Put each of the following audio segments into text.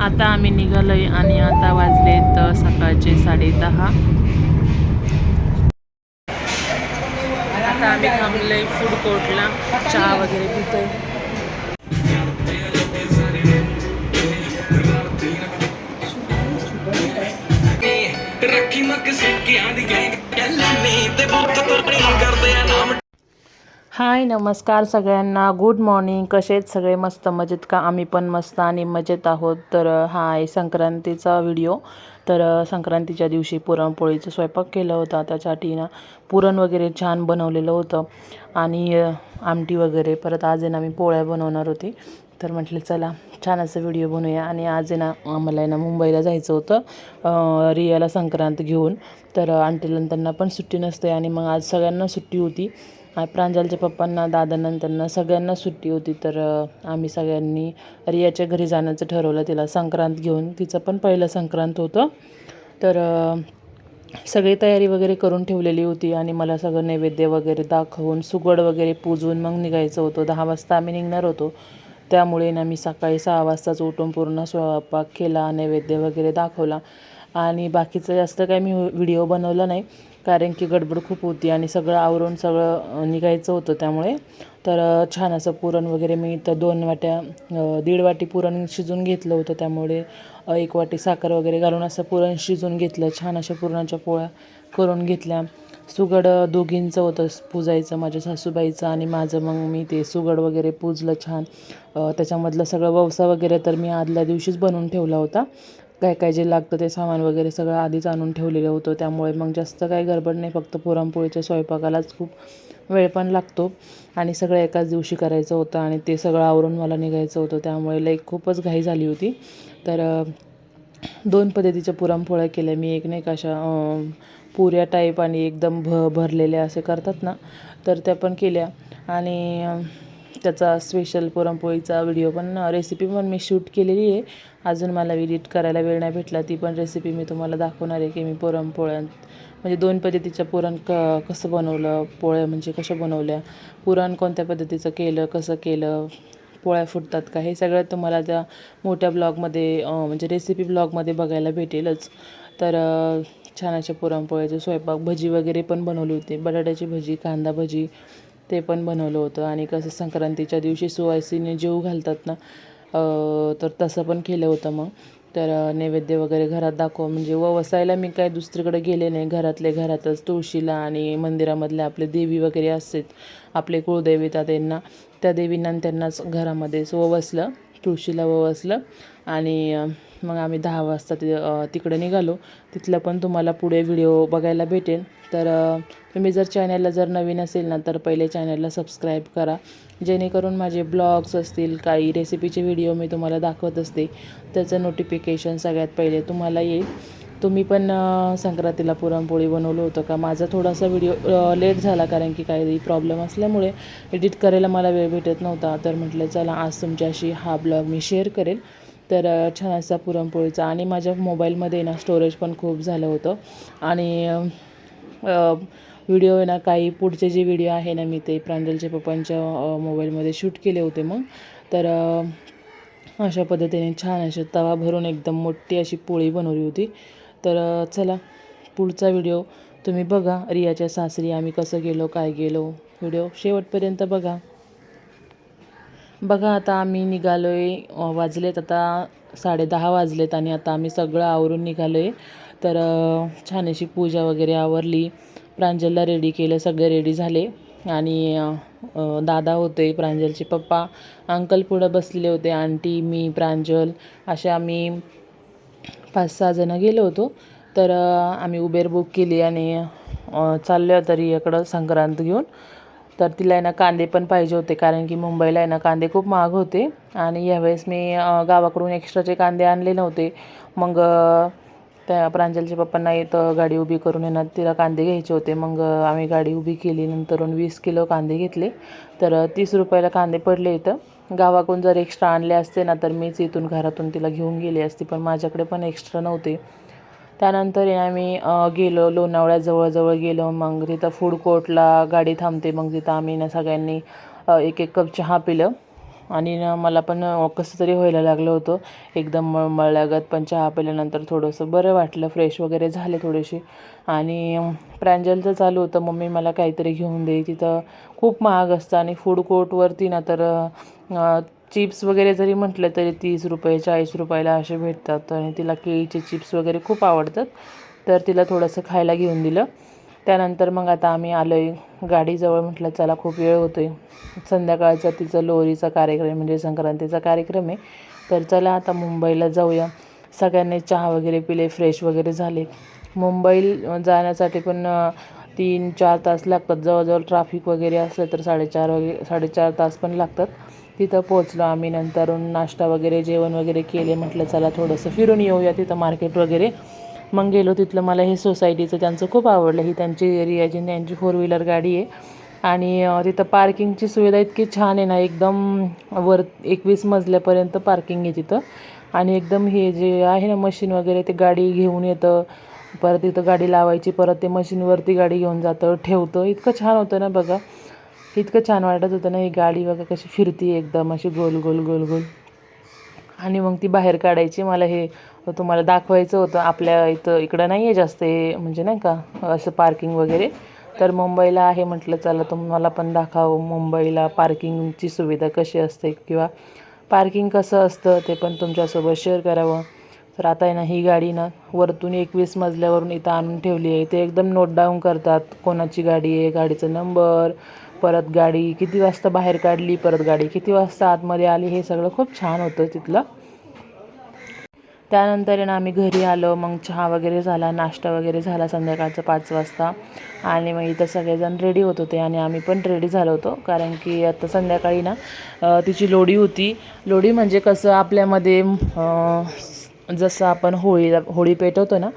आता आम्ही निघालोय आणि आता वाजलेत अ, सकाळचे साडे दहा आता आम्ही थांबलोय फूड कोर्टला चहा वगैरे पितोय ਰੱਖੀ ਮੱਕ ਸਿੱਕਿਆਂ ਦੀ ਗੈਂਗ ਚੱਲਣੀ ਤੇ ਬੁੱਤ ਤੁਰਣੀ ਕਰਦੇ ਆ ਨਾਮ हाय नमस्कार सगळ्यांना. गुड मॉर्निंग कसे आहेत सगळे? मस्त मजेत का? आम्ही पण मस्त आणि मजेत आहोत. तर हा आहे संक्रांतीचा व्हिडिओ तर संक्रांतीच्या दिवशी पुरणपोळीचा स्वयंपाक केला होता. त्यासाठी ना पुरण वगैरे छान बनवलेलं होतं. आणि आमटी वगैरे. परत आज आहे ना मी पोळ्या बनवणार होती. तर म्हटलं चला छान असं व्हिडिओ बनवूया. आणि आज आहे ना आम्हाला आहे ना मुंबईला जायचं होतं रियाला संक्रांत घेऊन. तर आंटीला त्यांना पण सुट्टी नसते. आणि मग आज सगळ्यांना सुट्टी होती. प्रांजलच्या पप्पांना दादांना त्यांना सगळ्यांना सुट्टी होती. तर आम्ही सगळ्यांनी रियाच्या घरी जाण्याचं ठरवलं तिला संक्रांत घेऊन. तिचं पण पहिलं संक्रांत होतं. तर सगळी तयारी वगैरे करून ठेवलेली होती आणि मला सगळं नैवेद्य वगैरे दाखवून सुगड वगैरे पूजवून मग निघायचं होतं. दहा वाजता आम्ही निघणार होतो. त्यामुळे ना मी सकाळी सहा वाजताच उठून पूर्ण स्वयंपाक केला नैवेद्य वगैरे दाखवला. आणि बाकीचं जास्त काय मी व्हिडिओ बनवला नाही कारण की गडबड खूप होती आणि सगळं आवरून सगळं निघायचं होतं त्यामुळे. तर छान असं पुरण वगैरे मी तर दोन वाट्या दीड वाटी पुरण शिजून घेतलं होतं त्यामुळे एक वाटी साखर वगैरे घालून असं पुरण शिजून घेतलं छान अशा पुरणाच्या पोळ्या करून घेतल्या. सुगड दोघींचं होतं पूजायचं माझ्या सासूबाईचं आणि माझं. मग मी ते सुगड वगैरे पूजलं छान. त्याच्यामधलं सगळं ववसा वगैरे तर मी आदल्या दिवशीच बनवून ठेवला होता. काय काय जे लागतं ते सामान वगैरे सगळं आधीच आणून ठेवलेलं होतं. त्यामुळे मग जास्त काही गडबड नाही. फक्त पुरणपोळीच्या स्वयंपाकालाच खूप वेळ पण लागतो. आणि सगळं एकाच दिवशी करायचं होतं आणि ते सगळं आवरून मला निघायचं होतं. त्यामुळे लाईक खूपच घाई झाली होती. तर दोन पद्धतीच्या पुरणपोळ्या केल्या मी. एक नाही का अशा पुऱ्या टाईप आणि एकदम भ भरलेल्या असे करतात ना तर त्या पण केल्या. आणि त्याचा स्पेशल पुरणपोळीचा व्हिडिओ पण रेसिपी पण मी शूट केलेली आहे. अजून मला एडिट करायला वेळ नाही भेटला ती पण रेसिपी मी तुम्हाला दाखवणार आहे की मी पुरणपोळ्या म्हणजे दोन पद्धतीच्या पुरण क कसं बनवलं पोळ्या म्हणजे कशा बनवल्या पुरण कोणत्या पद्धतीचं केलं कसं केलं पोळ्या फुटतात का हे सगळं तुम्हाला त्या मोठ्या ब्लॉगमध्ये म्हणजे रेसिपी ब्लॉगमध्ये बघायला भेटेलच. तर छान अशा पुरणपोळ्याचे स्वयंपाक भजी वगैरे पण बनवली होती. बटाट्याची भजी कांदा भजी ते पण बनवलं होतं. आणि कसं संक्रांतीच्या दिवशी सुवासिनी जेव घालतात ना तर तसं पण केलं होतं मग. तर नैवेद्य वगैरे घरात दाखव. म्हणजे व वसायला मी काय दुसरीकडे गेले नाही. घरातले घरातच तुळशीला आणि मंदिरामधले आपले देवी वगैरे असतात. आपले कुळदेविता त्यांना त्या देवींना आणि त्यांनाच घरामध्येच वसलं. तुळशीला ववसलं आणि मग आम्ही दहा वाजता ति तिकडे निघालो. तिथलं पण तुम्हाला पुढे व्हिडिओ बघायला भेटेल. तर तुम्ही जर चॅनलला जर नवीन असेल ना तर पहिले चॅनलला सबस्क्राईब करा. जेणेकरून माझे ब्लॉग्स असतील काही रेसिपीचे व्हिडिओ मी तुम्हाला दाखवत असते त्याचं नोटिफिकेशन सगळ्यात पहिले तुम्हाला येईल. तुम्ही पण संक्रांतीला पुरणपोळी बनवलं होतं का? माझा थोडासा व्हिडिओ लेट झाला कारण की काही प्रॉब्लेम असल्यामुळे एडिट करायला मला वेळ भेटत नव्हता. तर म्हटलं चला आज तुमच्याशी हा ब्लॉग मी शेअर करेल. तर छान असा पुरणपोळीचा आणि माझ्या मोबाईलमध्ये ना स्टोरेज पण खूप झालं होतं. आणि व्हिडिओ आहे ना काही पुढचे जे व्हिडिओ आहे ना मी ते प्रांजलच्या पप्पांच्या मोबाईलमध्ये शूट केले होते मग. तर अशा पद्धतीने छान अशी तवा भरून एकदम मोठी अशी पोळी बनवली होती. तर चला पुढचा व्हिडिओ तुम्ही बघा. रियाच्या सासरी आम्ही कसं गेलो काय गेलो. व्हिडिओ शेवटपर्यंत बघा. बघा आता आम्ही निघालो आहे वाजलेत आता साडेदहा वाजलेत आणि आता आम्ही सगळं आवरून निघालो आहे तर छान अशी पूजा वगैरे आवरली. प्रांजलला रेडी केलं सगळे रेडी झाले. आणि दादा होते प्रांजलचे पप्पा. अंकल पुढं बसलेले होते आंटी मी प्रांजल. असे आम्ही पाच सहा जणं गेलो होतो. तर आम्ही उबेर बुक केली आणि चाललो तरी इकडं संक्रांत घेऊन. तर तिला आहे ना कांदे पण पाहिजे होते कारण की मुंबईला आहे ना कांदे खूप महाग होते. आणि यावेळेस मी गावाकडून एक्स्ट्राचे कांदे आणले नव्हते. मग त्या प्रांजलच्या पप्पांना इथं गाडी उभी करून येणार तिला कांदे घ्यायचे होते. मग आम्ही गाडी उभी केली नंतरून वीस किलो कांदे घेतले. तर तीस रुपयाला कांदे पडले इथं. गावाकडून जर एक्स्ट्रा आणले असते ना तर मीच इथून घरातून तिला घेऊन गेली असती पण माझ्याकडे पण एक्स्ट्रा नव्हते. त्यानंतर आहे आम्ही गेलो लोणावळ्या जवळजवळ गेलो मग तिथं फूड कोर्टला गाडी थांबते मग तिथं आम्ही ना सगळ्यांनी एक एक कप चहा पिलं. आणि ना मला पण कसं तरी व्हायला लागलं होतं. एकदम मळमळल्यागत पण चहा पिल्यानंतर थोडंसं बरं वाटलं. फ्रेश वगैरे झाले थोडेसे. आणि प्रांजलचं चालू होतं. मम्मी मला काहीतरी घेऊन दे. तिथं खूप महाग असतं. आणि फूड कोर्टवरती ना तर चिप्स वगैरे जरी म्हटलं तरी तीस रुपये चाळीस रुपयाला असे भेटतात. आणि तिला केळीचे चिप्स वगैरे खूप आवडतात. तर तिला थोडंसं खायला घेऊन दिलं. त्यानंतर मग आता आम्ही आलो आहे गाडीजवळ. म्हटलं चला खूप वेळ होतो आहे संध्याकाळचा तिचं लोहरीचा कार्यक्रम म्हणजे संक्रांतीचा कार्यक्रम आहे. तर चला आता मुंबईला जाऊया. सगळ्यांनी चहा वगैरे पिले फ्रेश वगैरे झाले. मुंबई जाण्यासाठी पण तीन चार तास लागतात. जवळजवळ ट्राफिक वगैरे असलं तर साडेचार वगैरे साडेचार तास पण लागतात. तिथं पोचलो आम्ही. नंतर नाश्ता वगैरे जेवण वगैरे केले. म्हटलं चला थोडंसं फिरून येऊया तिथं मार्केट वगैरे. मग गेलो तिथलं मला हे सोसायटीचं त्यांचं खूप आवडलं. ही त्यांची रियाची त्यांची फोर व्हीलर गाडी आहे. आणि तिथं पार्किंगची सुविधा इतकी छान आहे ना एकदम वर एकवीस मजल्यापर्यंत पार्किंग आहे तिथं. आणि एकदम हे जे आहे ना मशीन वगैरे ते गाडी घेऊन येतं. परत तिथं गाडी लावायची परत ते मशीनवरती गाडी घेऊन जातं ठेवतं. इतकं छान होतं ना बघा. इतकं छान वाटत होतं ना ही गाडी बघा कशी फिरती एकदम अशी गोल गोल गोल गोल. आणि मग ती बाहेर काढायची. मला हे तुम्हाला दाखवायचं होतं. आपल्या इथं इकडं नाही आहे जास्त हे म्हणजे नाही का असं पार्किंग वगैरे. तर मुंबईला आहे म्हटलं चला तुम्हाला पण दाखवावं. मुंबईला पार्किंगची सुविधा कशी असते किंवा पार्किंग कसं असतं ते पण तुमच्यासोबत शेअर करावं. तर आता आहे ना ही गाडी ना वरतून एकवीस मजल्यावरून इथं आणून ठेवली आहे. ते एकदम नोट डाऊन करतात. कोणाची गाडी आहे? गाडीचा नंबर परत गाडी किती वाजता बाहेर काढली परत गाडी किती वाजता आतमध्ये आली हे सगळं खूप छान होतं तिथलं. त्यानंतर आहे ना आम्ही घरी आलो मग चहा वगैरे झाला नाश्ता वगैरे झाला संध्याकाळचं पाच वाजता. आणि मग इथं सगळेजण रेडी होत होते आणि आम्ही पण रेडी झालो होतो कारण की आता संध्याकाळी ना तिची लोढी होती. लोढी म्हणजे कसं आपल्यामध्ये जसं आपण होळीला होळी पेटवतो ना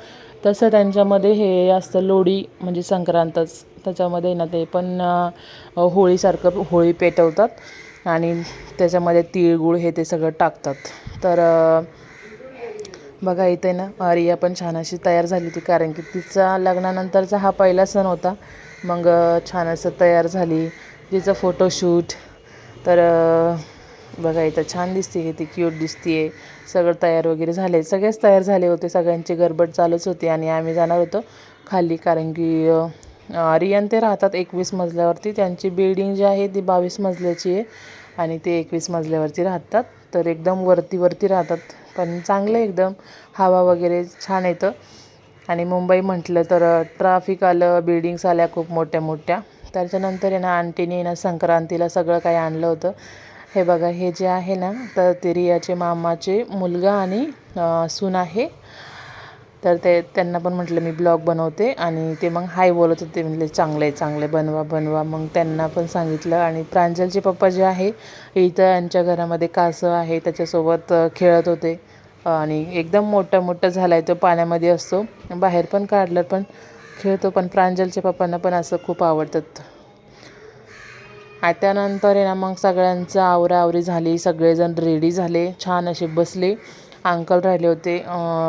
तसं त्यांच्यामध्ये हे असतं लोढी म्हणजे संक्रांतच. त्याच्यामध्ये ना ते पण होळीसारखं होळी पेटवतात आणि त्याच्यामध्ये तिळगुळ हे ते सगळं टाकतात. तर बघा इथे ना रिया पण छान अशी तयार झाली होती कारण की तिचा लग्नानंतरचा हा पहिला सण होता. मग छान असं तयार झाली. तिचं फोटोशूट तर बघा इथं छान दिसते की ती क्यूट दिसते सगळं तयार वगैरे झाले सगळेच तयार झाले होते सगळ्यांची गडबड चालूच होती आणि आम्ही जाणार होतो खाली कारण की रियन ते राहतात एकवीस मजल्यावरती. त्यांची बिल्डिंग जी आहे ती बावीस मजल्याची आहे आणि ते एकवीस मजल्यावरती राहतात. तर एकदम वरती वरती राहतात. पण चांगलं एकदम. हवा वगैरे छान येतं. आणि मुंबई म्हटलं तर ट्राफिक आलं बिल्डिंग्स आल्या खूप मोठ्या मोठ्या त्याच्यानंतर आहे ना आंटीने ना संक्रांतीला सगळं काही आणलं होतं. हे बघा हे जे आहे ना तर ते रियाचे मामाचे मुलगा आणि सून आहे. तर ते त्यांना पण म्हटलं मी ब्लॉग बनवते आणि ते मग हाय बोलत होते म्हटले चांगले चांगले बनवा बनवा. मग त्यांना पण सांगितलं आणि प्रांजलचे पप्पा जे आहे इथं यांच्या घरामध्ये कासव आहे त्याच्यासोबत खेळत होते. आणि एकदम मोठा मोठा झाला आहे तो पाण्यामध्ये असतो. बाहेर पण काढलं पण खेळतो पण प्रांजलच्या पप्पांना पण असं खूप आवडतात त्यानंतर आहे ना मग सगळ्यांचं आवराआवरी झाली सगळेजण रेडी झाले छान असे बसले. अंकल राहिले होते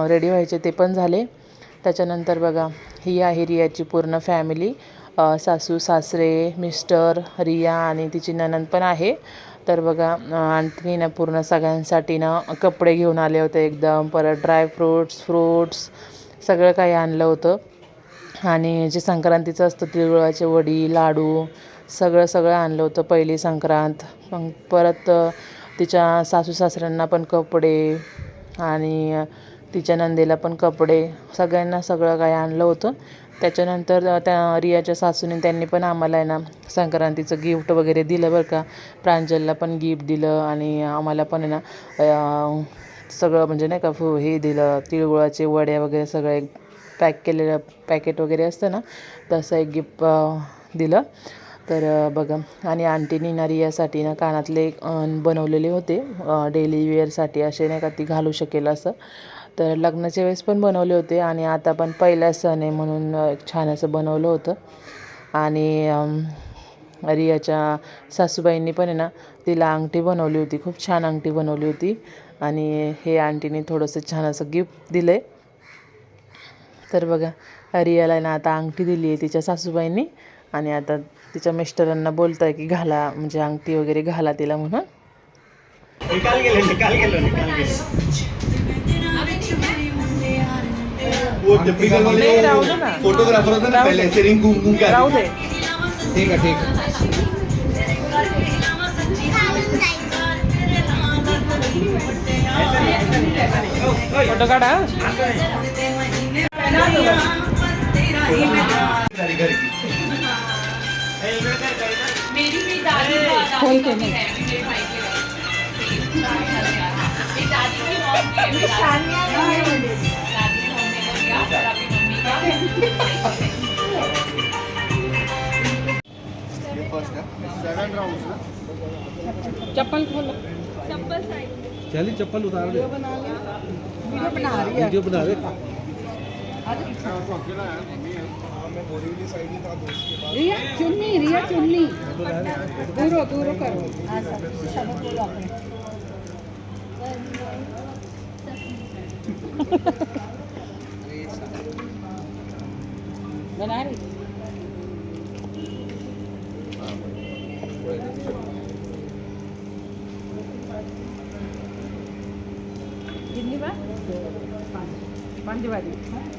रेडी व्हायचे ते पण झाले. त्याच्यानंतर बघा ही आहे रियाची पूर्ण फॅमिली सासू सासरे मिस्टर रिया आणि तिची ननंद पण आहे. तर बघा आणखी ना पूर्ण सगळ्यांसाठी ना कपडे घेऊन आले होते एकदम. परत ड्रायफ्रूट्स फ्रूट्स सगळं काही आणलं होतं. आणि जे संक्रांतीचं असतं तिळगुळाचे वडी लाडू सगळं सगळं आणलं होतं पहिली संक्रांत. मग परत तिच्या सासू सासऱ्यांना पण कपडे आणि तिच्या नंदेला पण कपडे सगळ्यांना सगळं काही आणलं होतं. त्याच्यानंतर त्या रियाच्या सासूने त्यांनी पण आम्हाला आहे ना संक्रांतीचं गिफ्ट वगैरे दिलं बरं का. प्रांजलला पण गिफ्ट दिलं आणि आम्हाला पण आहे ना सगळं म्हणजे नाही का फू हे दिलं तिळगुळाचे वड्या वगैरे सगळं एक पॅक केलेलं पॅकेट वगैरे असतं ना तसं एक गिफ्ट दिलं. तर बघा. आणि आंटीनी ना रियासाठी ना कानातले बनवलेले होते डेली वेअरसाठी असे नाही का ती घालू शकेल असं. तर लग्नाच्या वेळेस पण बनवले होते आणि आता पण पहिला सण आहे म्हणून एक छान असं बनवलं होतं. आणि रियाच्या सासूबाईंनी पण आहे ना तिला अंगठी बनवली होती. खूप छान अंगठी बनवली होती. आणि हे आंटीने थोडंसं छान असं गिफ्ट दिलं आहे तर बघा रियाला ना आता अंगठी दिली आहे तिच्या सासूबाईंनी. आणि आता तिच्या मिस्टरांना बोलत आहे की घाला म्हणजे अंगठी वगैरे घाला तिला म्हणून. निकाल गेलो निकाल गेलो निकाल गेलो. वो टिपिकल वाले नहीं, राहू दे ना. फोटोग्राफर होता ना राहू पहले दे. ऐसे रिंग घूम घूम के राहू आते दे. ठीक है ठीक है फोटो काढा. खोल के नहीं। चप्पल खोलो। चप्पल चलिए चप्पल उतार दे। वीडियो बना रही है। वीडियो बना रहे। रिया चुन्नी रिया चुन्नी। दूरो दूरो करो। अपने। बना रही? कितनी बार? पाँच बारी।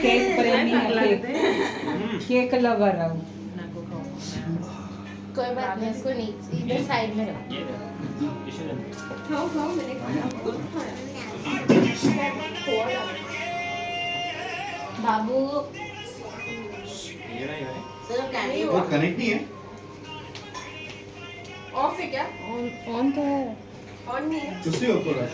केक प्रेमी केक लवर हूँ। कोई बात नहीं इसको नीचे इधर साइड में रखो। बाबू। सर कैमरे वो कनेक्ट नहीं है। ऑफ़ है क्या? ऑन ऑन तो है। ऑन नहीं है। उसी ऊपर है